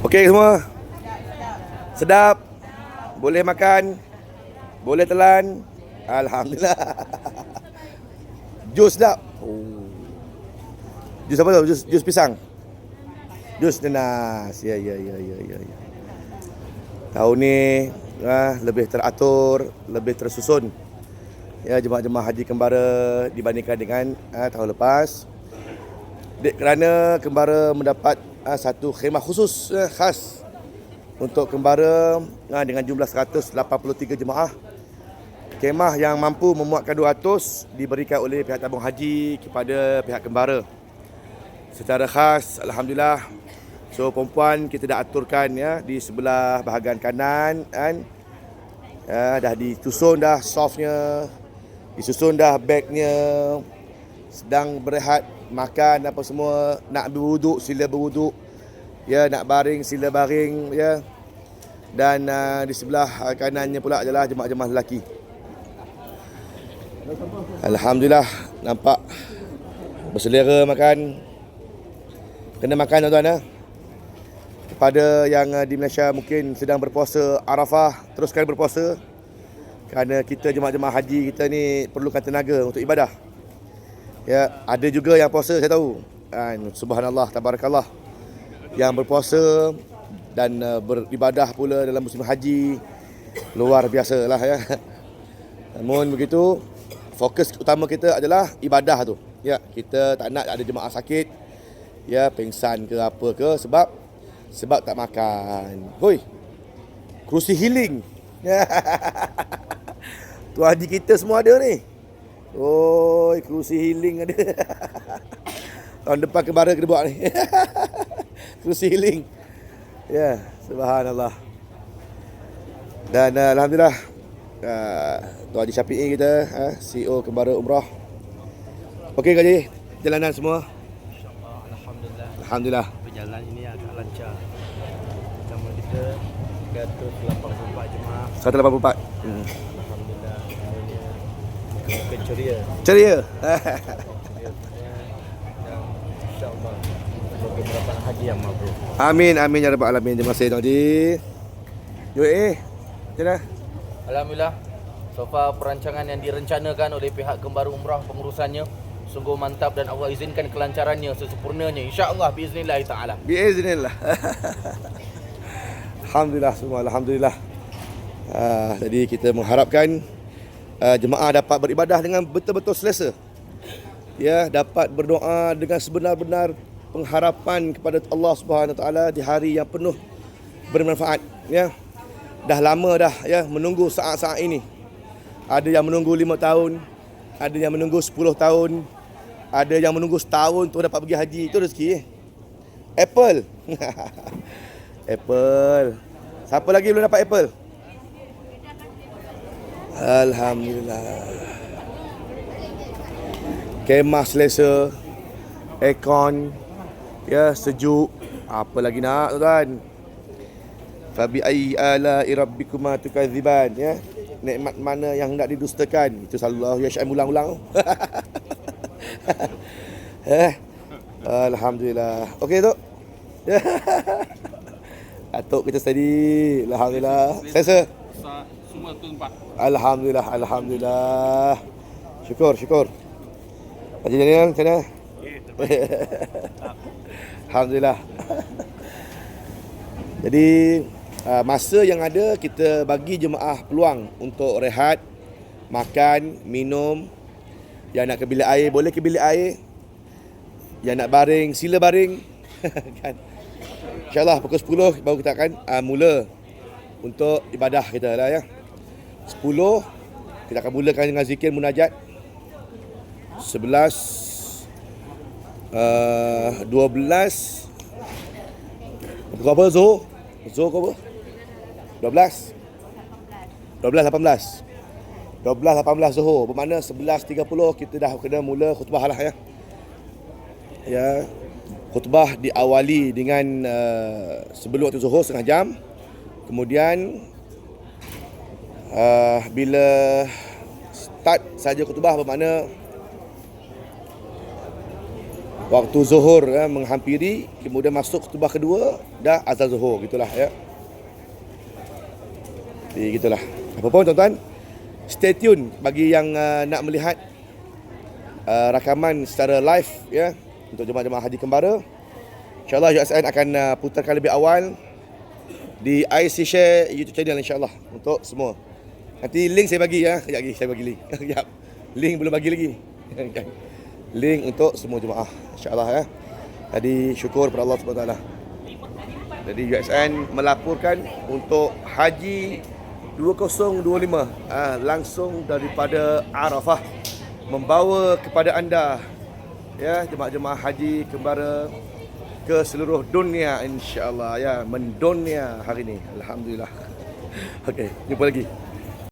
Okey semua. Sedap. Boleh makan. Boleh telan. Alhamdulillah. Jus sedap. Oh. Jus apa tu? Jus, jus pisang. Jus nenas. Ya ya ya ya ya. ya. Tahun ni ah, lebih teratur, lebih tersusun. Ya jemaah-jemaah haji kembara dibandingkan dengan ah, tahun lepas. Kerana kembara mendapat ah, satu khemah khusus eh, khas untuk kembara ah, dengan jumlah 183 jemaah. Kemah yang mampu memuatkan 200 diberikan oleh pihak tabung haji kepada pihak kembara. Secara khas, Alhamdulillah, so perempuan kita dah aturkan ya di sebelah bahagian kanan kan. Ya, dah disusun dah softnya, disusun dah bagnya, sedang berehat makan apa semua nak berwuduk sila berwuduk. Ya nak baring sila baring ya. Dan uh, di sebelah uh, kanannya pula adalah jemaah-jemaah lelaki. Alhamdulillah nampak. Berselera makan. Kena makan tuan-tuan ya. Kepada yang uh, di Malaysia mungkin sedang berpuasa Arafah teruskan berpuasa. Kerana kita jemaah-jemaah haji kita ni perlukan tenaga untuk ibadah Ya, ada juga yang puasa saya tahu. Kan, subhanallah tabarakallah. Yang berpuasa dan uh, beribadah pula dalam musim haji luar biasa lah ya. Namun begitu fokus utama kita adalah ibadah tu. Ya, kita tak nak ada jemaah sakit ya pingsan ke apa ke sebab sebab tak makan. Hoi. Kerusi healing. tu haji kita semua ada ni. Oh, kerusi healing ada. Tahun depan kembara kena buat ni. kerusi healing. Ya, yeah, subhanallah. Dan uh, alhamdulillah uh, Tuan Haji Syafi'i kita, uh, CEO Kembara Umrah. Okey Haji, jalanan semua. InsyaAllah, Alhamdulillah Alhamdulillah. Perjalanan ini agak lancar Pertama kita 384 jemaah 184. Hmm. Alhamdulillah Semuanya Muka-muka ceria Ceria. Ceria semuanya Dan insyaAllah Semoga mendapat haji yang mabrur amin, amin ya rabbal alamin. Terima kasih Haji. Yo eh. Macam mana? Alhamdulillah So far perancangan yang direncanakan oleh pihak Kembara Umrah pengurusannya Sungguh mantap dan Allah izinkan kelancarannya sesempurnanya InsyaAllah biiznillah ta'ala Biiznillah. Alhamdulillah semua alhamdulillah. Uh, jadi kita mengharapkan uh, jemaah dapat beribadah dengan betul-betul selesa. Ya, dapat berdoa dengan sebenar-benar pengharapan kepada Allah Subhanahu Taala di hari yang penuh bermanfaat, ya. Dah lama dah ya menunggu saat-saat ini. Ada yang menunggu lima tahun, ada yang menunggu 10 tahun, ada yang menunggu setahun untuk dapat pergi haji. Itu rezeki eh. Apple. Apple. Siapa lagi belum dapat Apple? Alhamdulillah. Kemah selesa. Aircon. Ya, sejuk. Apa lagi nak tuan? Fabi ayyi ala rabbikuma tukadziban ya. Nikmat mana yang hendak didustakan? Itu sallallahu ya syai'um ulang-ulang. eh. Alhamdulillah. Okey tu. Atuk kita steady. Alhamdulillah. Selesa. Alhamdulillah, alhamdulillah. Syukur, syukur. Haji Daniel, macam mana? alhamdulillah. Jadi uh, masa yang ada kita bagi jemaah peluang untuk rehat, makan, minum. Yang nak ke bilik air boleh ke bilik air. Yang nak baring sila baring. kan. InsyaAllah pukul 10 baru kita akan uh, mula untuk ibadah kita lah ya. 10 kita akan mulakan dengan zikir munajat. 11 uh, 12 Pukul apa Zuhur? Zuhur ke apa? 12 12 18 12 18 Zuhur. Bermakna 11.30 kita dah kena mula khutbah lah ya. Ya. Khutbah diawali dengan uh, sebelum waktu Zuhur setengah jam. Kemudian uh, bila start saja khutbah bermakna waktu zuhur ya, menghampiri kemudian masuk khutbah kedua dah azan zuhur gitulah ya. Jadi gitulah. Apa pun tuan-tuan stay tune bagi yang uh, nak melihat uh, rakaman secara live ya untuk jemaah-jemaah haji kembara. Insyaallah USN akan uh, putarkan lebih awal di IC Share YouTube channel insyaAllah untuk semua. Nanti link saya bagi ya. Kejap lagi saya bagi link. Kejap. link belum bagi lagi. link untuk semua jemaah insyaAllah ya. Tadi syukur kepada Allah SWT. Jadi USN melaporkan untuk Haji 2025 ah, langsung daripada Arafah membawa kepada anda ya jemaah-jemaah haji kembara ke seluruh dunia insya-Allah ya mendunia hari ini alhamdulillah okey jumpa lagi